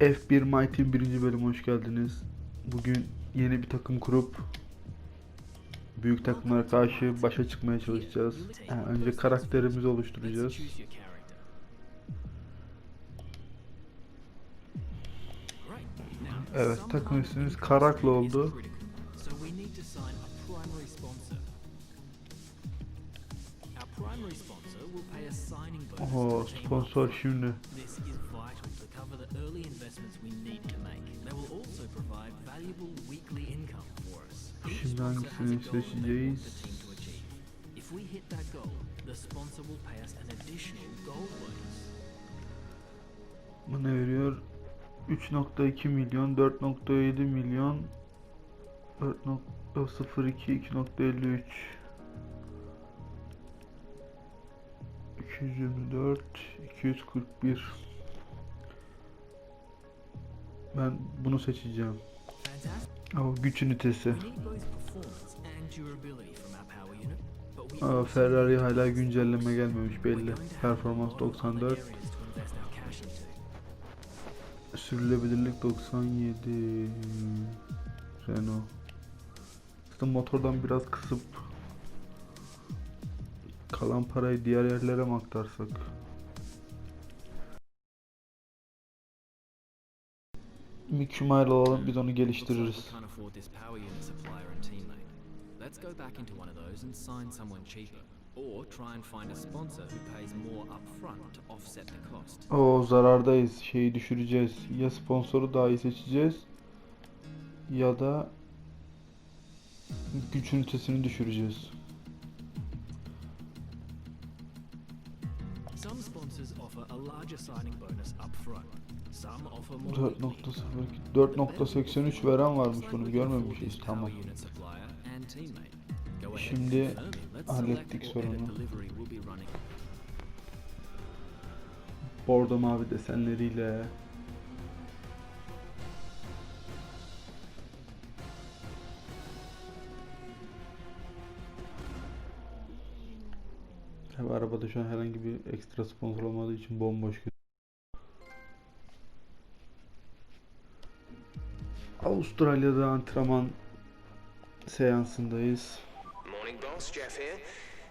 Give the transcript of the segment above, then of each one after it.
F1 My Team birinci bölüm hoş geldiniz. Bugün yeni bir takım kurup büyük takımlara karşı başa çıkmaya çalışacağız. Yani önce karakterimizi oluşturacağız. Evet takım ismimiz Karaklı oldu. Primary sponsor. Our additional goal bonus. Bu ne veriyor? 3.2 milyon, 4.7 milyon, 4.02, 2.53 224 241 Ben bunu seçeceğim. O güç ünitesi. Aa, Ferrari hala güncelleme gelmemiş belli. Performans a lot of 94, other areas to invest our cash into. sürülebilirlik 97. Renault. İşte motordan biraz kısıp kalan parayı diğer yerlere mi aktarsak? Power unit supplier and teammate. Let's go back into one of those and sign someone cheaper. Or try and find a sponsor who pays more upfront to offset the cost. O zarardayız. Şeyi düşüreceğiz. Ya sponsoru daha iyi seçeceğiz ya da güç ünitesini düşüreceğiz. 4.83 veren varmış bunu görmemişiz. Tamam. Şimdi hallettik sorunu. Bordo mavi desenleriyle Tabii arabada şu an herhangi bir ekstra sponsor olmadığı için bomboş Avustralya'da antrenman seansındayız. Morning, boss. Jeff here.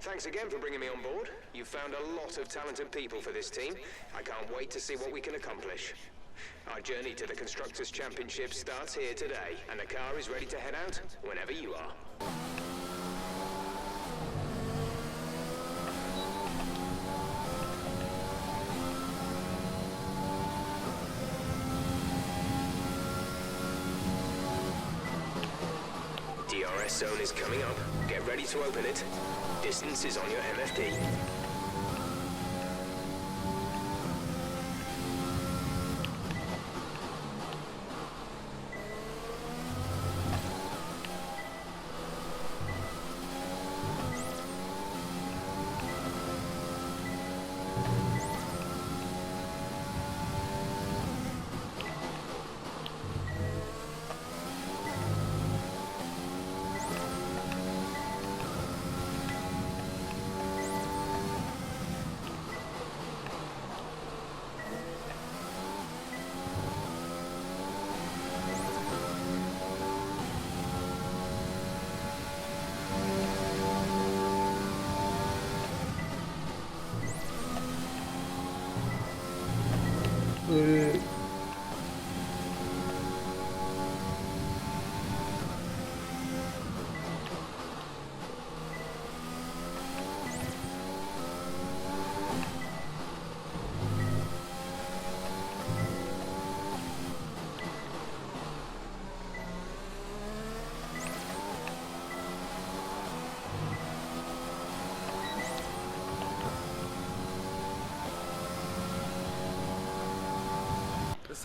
Thanks again for bringing me on board. You've found a lot of talented people for this team. I can't wait to see what we can accomplish. Our journey to the Constructors' Championship starts here today, and the car is ready to head out whenever you are. DRS zone is coming up. Get ready to open it. Distance is on your MFD.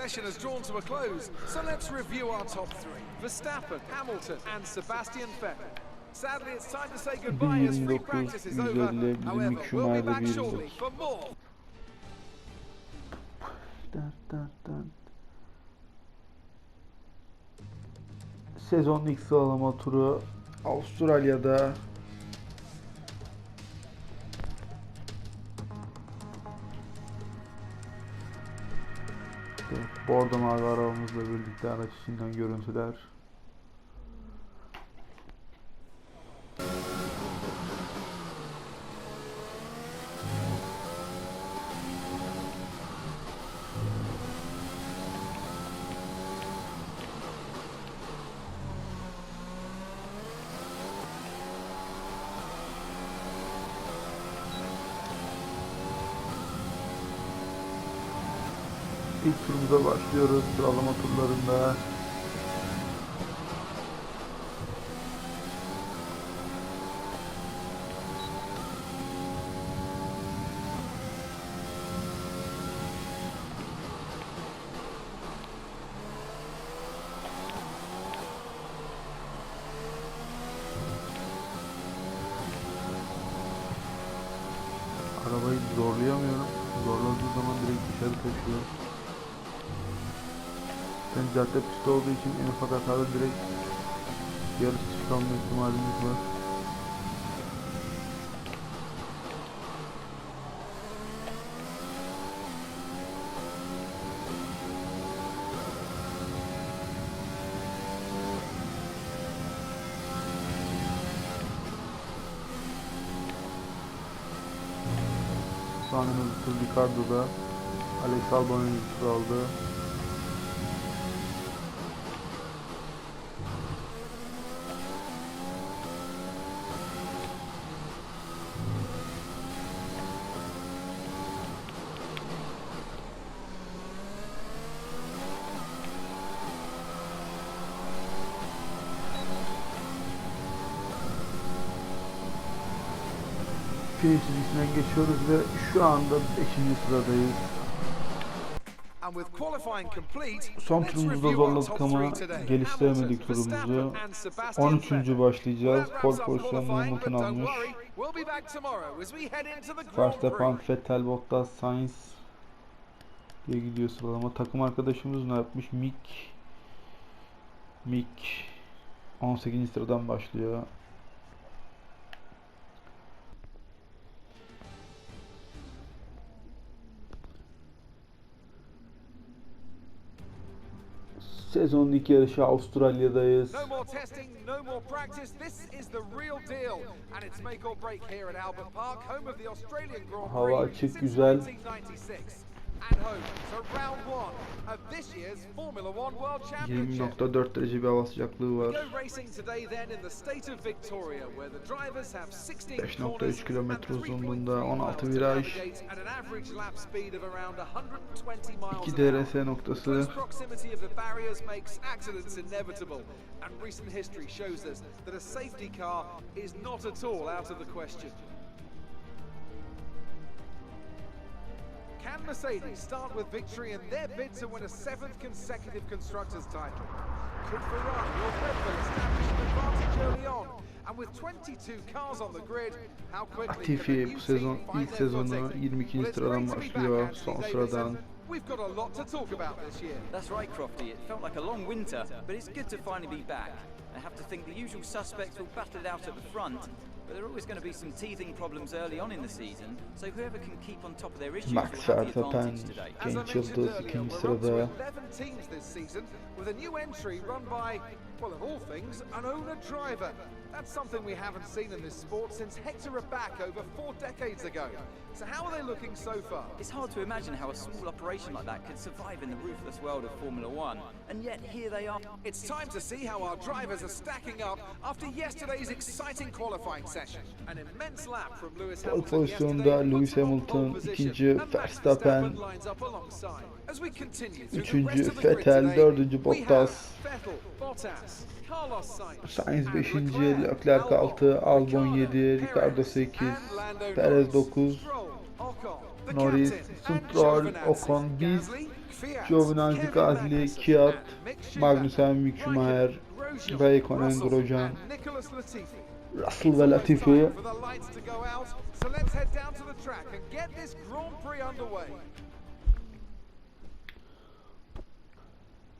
Session has drawn to a close, so let's review our top three. Verstappen, Hamilton, and Sebastian Vettel. Sadly, it's time to say goodbye as free practice is over. 1950 However, we'll be back shortly for more. Dun dun dun. Sezon ilk sıralama turu Avustralya'da Bordo mavi arabamızla birlikte araç içinden görüntüler. İlk turumuza başlıyoruz sıralama turlarında. Cadde pisti olduğu için en ufak hatada direkt yarış dışı kalma ihtimalimiz var. Tur Ricardo'da Alex Albon'un aldı. Finish çizgisinden geçiyoruz ve şu anda 5. sıradayız. Son turumuzda zorladık ama geliştiremedik turumuzu. Verstappen and Sebastian 13. Vettel. başlayacağız. Up pozisyonunu Hamilton almış. Verstappen. Vettel, Bottas, Sainz diye gidiyor sıralama. Takım arkadaşımız ne yapmış? Mick Mick 18. sıradan başlıyor. The Australian Grand Prix Hava açık, güzel. 1996. And home to round one of this year's Formula One World Championship. 20.4 derece bir hava sıcaklığı var. Go racing today then in the state of Victoria where the drivers have 16 5.3 corners kilometre and 3.3 uzunluğunda, 16 miles to viraj. navigate at an average lap speed of around 120 miles 2 an hour. DRS noktası. And recent history shows us that a safety car is not at all out of the question. Can Mercedes start with victory in their bid to win a seventh consecutive constructors title? Could Ferrari or Red Bull establish an advantage early on? And with 22 cars on the grid, how quickly can the new bu sezon team find ilk their footing? 22. Sıradan great to be back, başlıyor. Son sıradan. We've got a lot to talk about this year. That's right, Crofty. It felt like a long winter, but it's good to finally be back. I have to think the usual suspects will battle it out at the front, but there are always going to be some teething problems early on in the season, so whoever can keep on top of their issues Max will have the advantage today. As I mentioned earlier, we're up to 11 teams this season with a new entry run by, well, of all things, an owner driver. That's something we haven't seen in this sport since Hector Raback over four decades ago. So how are they looking so far? It's hard to imagine how a small operation like that could survive in the ruthless world of Formula One, and yet here they are. It's time to see how our drivers are stacking up after yesterday's exciting qualifying Pole Hamilton pozisyonda Lewis Hamilton, ikinci Verstappen, üçüncü Vettel, dördüncü Bottas. Sainz, Sainz and 5. Leclerc, Leclerc Albon, 6, Albon Ricciardo, 7, Ricardo Perez, 8, and Lando Perez Norris, 9, Stroll, Ocon, the Norris, Stroll, Ocon, biz, Gasly, Kvyat, Giovinazzi, Kevin Gasly, Magnussen, Mick Schumacher, Raikkonen, Grosjean. Russell ve Latifi. time for the lights to go out, so let's head down to the track and get this Grand Prix underway.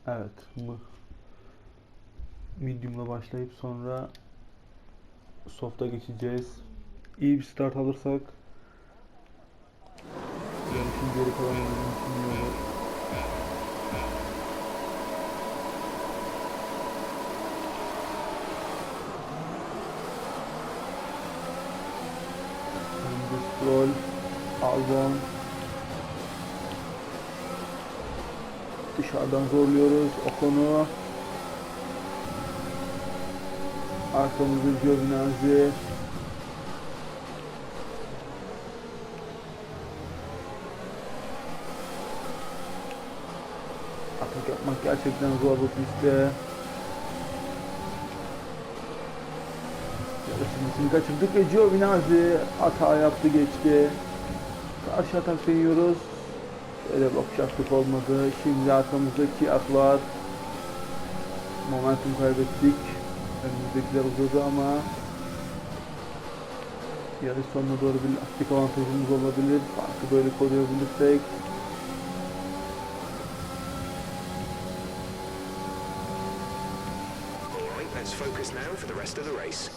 Evet. Bu medium'la başlayıp sonra soft'a geçeceğiz. İyi bir start alırsak yarışın geri kalanını düşünüyorum. Stroll, Albon. Dışarıdan zorluyoruz. Ocon'u. Arkamızda Giovinazzi. Atak yapmak gerçekten zor bu pistte. Yarışımızını kaçırdık ve Giovinazzi hata yaptı geçti. Karşı atak deniyoruz. Şöyle bakacaktık olmadı. Şimdi arkamızda Kiat var. Momentum kaybettik. Önümüzdekiler uzadı ama yarış sonuna doğru bir lastik avantajımız olabilir. Farkı böyle koruyabilirsek let's focus now for the rest of the race.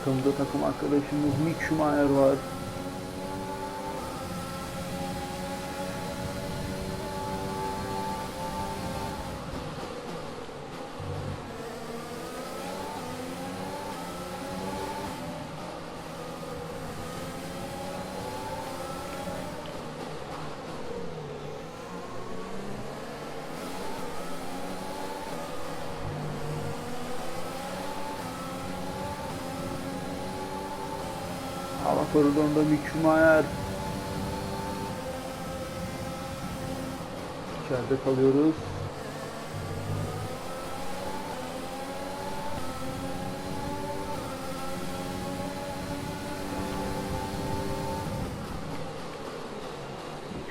Arkamda takım arkadaşımız Mick Schumacher var. Koridorunda Schumacher. İçeride kalıyoruz.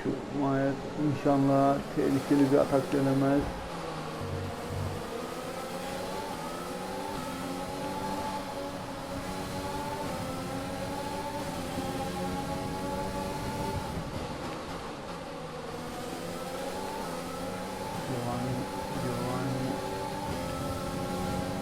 Schumacher inşallah tehlikeli bir atak denemez.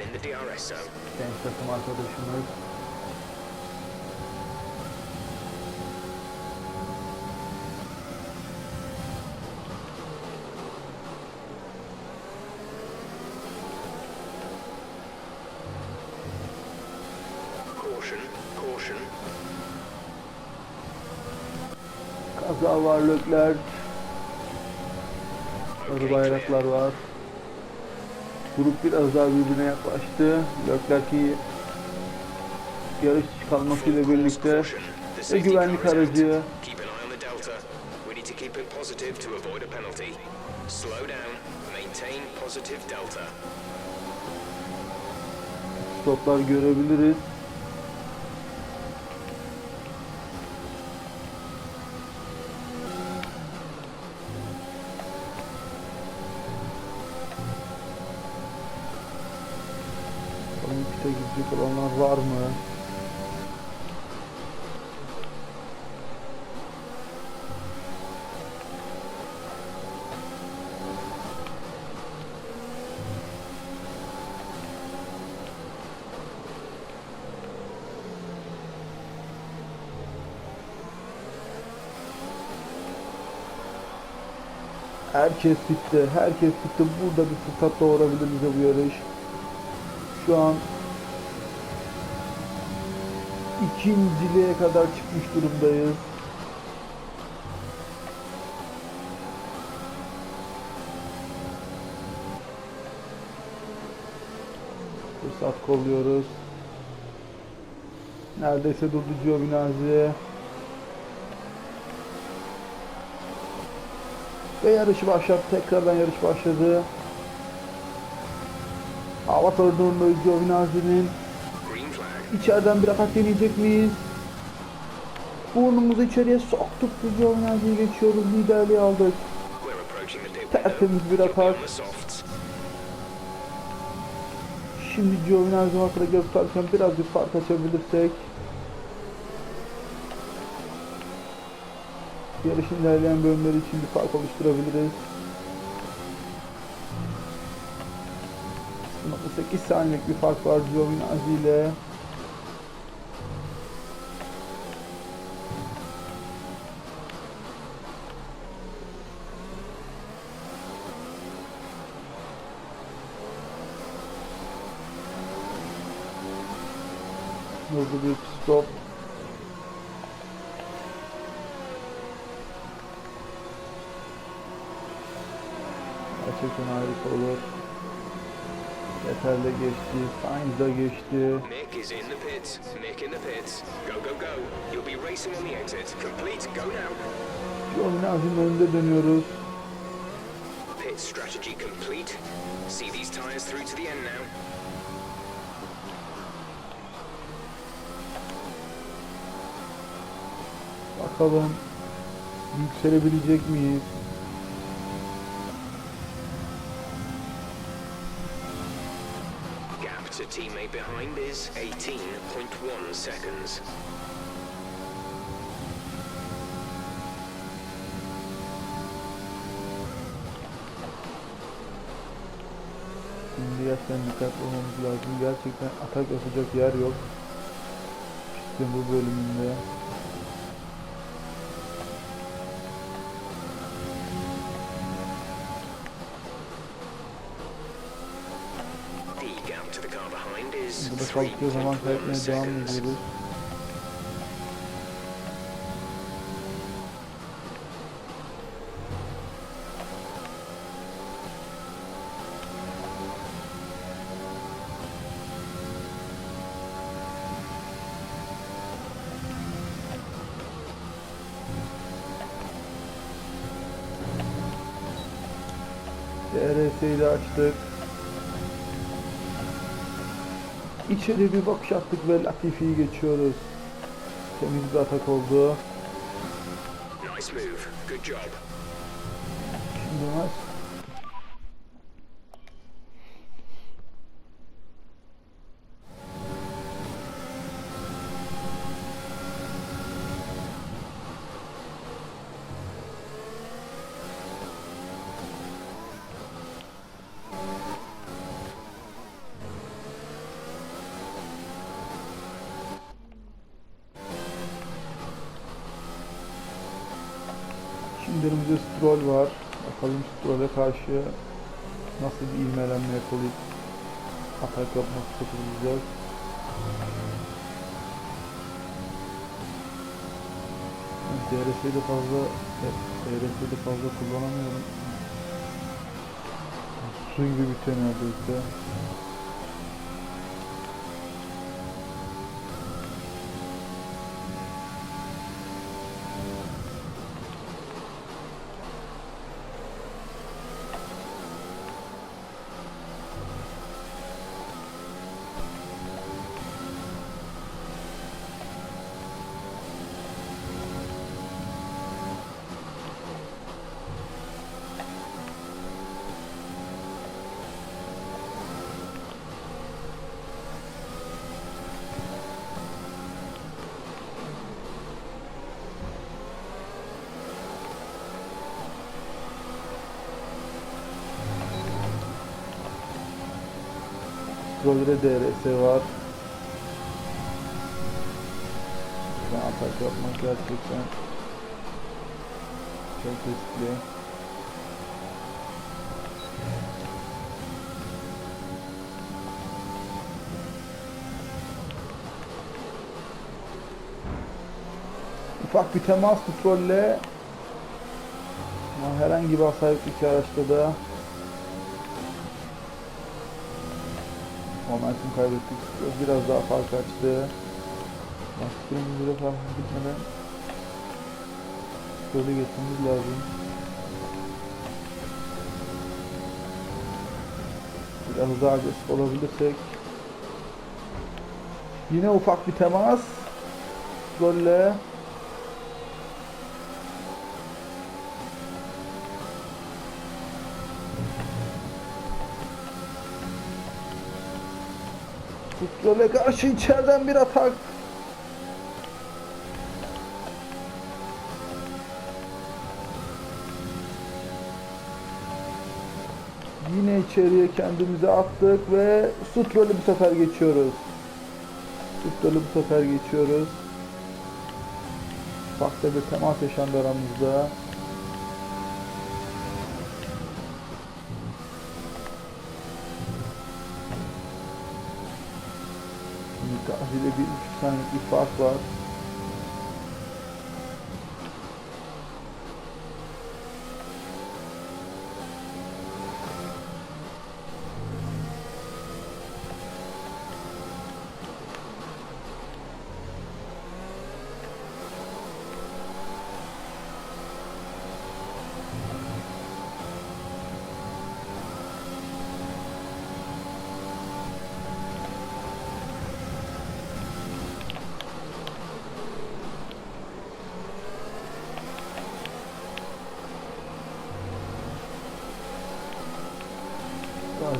in the DRS zone. genç takım arkadaşımız. Caution, caution. Kaza var Leclerc. Sarı bayraklar var. Grup biraz daha birbirine yaklaştı. Leclerc'in yarış dışı kalmasıyla birlikte ve güvenlik aracı Keep an gidecek olanlar var mı? Herkes bitti. Herkes bitti. Burada bir fırsat doğurabilir bize bu yarış. Şu an ikinciliğe kadar çıkmış durumdayız. Fırsat kolluyoruz. Neredeyse durdu Giovinazzi. Ve yarış başladı. Tekrardan yarış başladı. Hava koridorunda Giovinazzi'nin. İçeriden bir atak deneyecek miyiz? Burnumuzu içeriye soktuk ve Giovinazzi'yi geçiyoruz. Liderliği aldık. Tertemiz bir atak. Şimdi Giovinazzi makara tutarken biraz bir fark açabilirsek. Yarışın ilerleyen bölümleri için bir fark oluşturabiliriz. 8 saniyelik bir fark var Giovinazzi ile. Burada bir stop. Gerçekten harika olur. Yeter de geçti. Sainz da geçti. Mick is in the pits. Mick in the pits. Go, go, go. You'll be racing on the exit. Complete. Go now. Giovinazzi'nin önünde dönüyoruz. Pit strategy complete. See these tires through to the end now. Bakalım yükselebilecek miyiz? Gap to teammate behind is 18.1 seconds. Şimdi gerçekten dikkatli olmamız lazım. Gerçekten atak yapacak yer yok. İşte bu bölümünde. Kalktığı zaman 3.1 kaybetmeye devam ediyoruz. DRS'yi de açtık. İçeri bir bakış attık ve Latifi'yi geçiyoruz. Temiz bir atak oldu. Nice move. Good job. Şimdi maç. Şimdi önümüzde Stroll var. Bakalım Stroll'e karşı nasıl bir ivmelenme yakalayıp atak yapmak fırsatı DRS'yi de fazla DRS'yi de fazla kullanamıyorum. Su gibi bitiyor neredeyse. Rolde DRS var. Şu an atak yapmak gerçekten çok riskli. Ufak bir temas kontrolle ama herhangi bir hasar iki araçta da. Momentum kaybettik. Biraz daha fark açtı. Baktığım bir fark gitmeden şöyle geçmemiz lazım. Biraz daha agresif olabilirsek. Yine ufak bir temas. Golle Futbole karşı içeriden bir atak. Yine içeriye kendimizi attık ve Sutrol'ü bu sefer geçiyoruz. Sutrol'ü bu sefer geçiyoruz. Farklı bir temas yaşandı aramızda. Bir üç saniyelik bir var.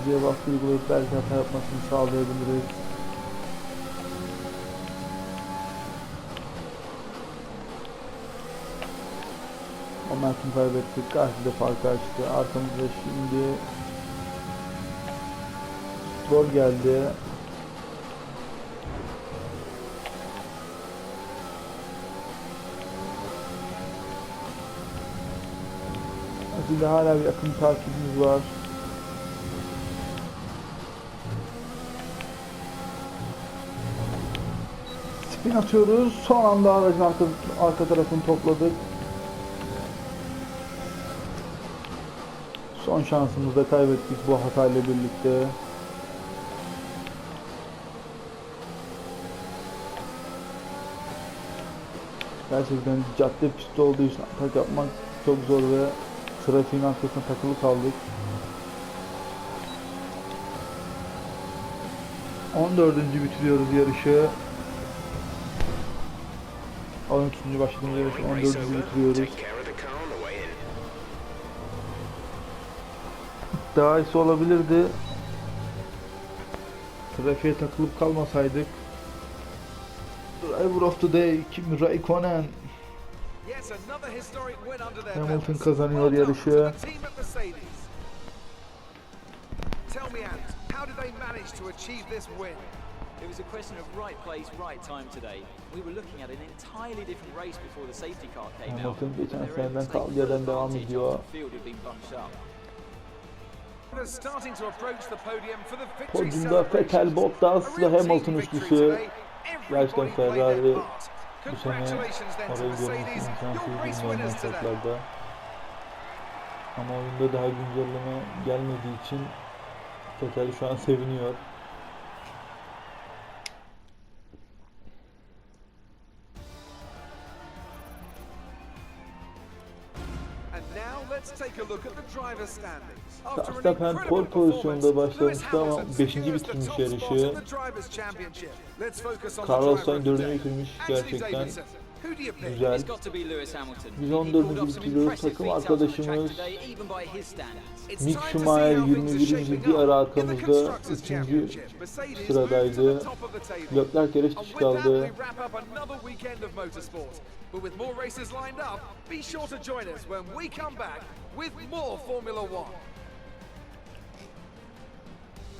Gazi'ye baskı uygulayıp belki hata yapmasını sağlayabiliriz. Momentum kaybettik. De farkı açtı. Arkamızda şimdi gol geldi. Gazi'de hala bir yakın takibimiz var. Spin atıyoruz. Son anda aracın arka, arka tarafını topladık. Son şansımızı da kaybettik bu hatayla birlikte. Gerçekten cadde pisti olduğu için atak yapmak çok zor ve trafiğin arkasına takılı kaldık. 14. bitiriyoruz yarışı. Bakalım 3. başladığımız yere 14. bitiriyoruz. Daha iyisi olabilirdi. Trafiğe takılıp kalmasaydık. Driver of the Day Kimi Raikkonen. Hamilton kazanıyor yarışı. Tell me, Ant, how did they manage to achieve this win? It was a question of right place, right time today. We were looking at an entirely different race before the safety car came out. Hamilton geçen seneden kaldığı yerden devam ediyor. after the field had been bunched up. They're starting to approach the podium for the victory Podyumda Vettel. Bottas ve Hamilton üçlüsü. Gerçekten Ferrari bu sene orayı imkansız race bilmeyen şartlarda. Ama oyunda daha güncelleme gelmediği için Vettel şu an seviniyor. Verstappen pole pozisyonda başlamıştı ama Hamilton 5. secures the bitirmiş yarışı. Carlos Sainz the 4. day. bitirmiş gerçekten. Davidson, who do you pick? Güzel. It's got to be Lewis Hamilton. Biz He 14. pulled off some bitiriyoruz. impressive Takım arkadaşımız Mick Schumacher how things are 21. shaping bir up ara in the arkamızda Constructors 3. Championship. Mercedes moved to sıradaydı. weekend of motorsport. But with more races lined up, be sure to join us when we come back with more Formula One.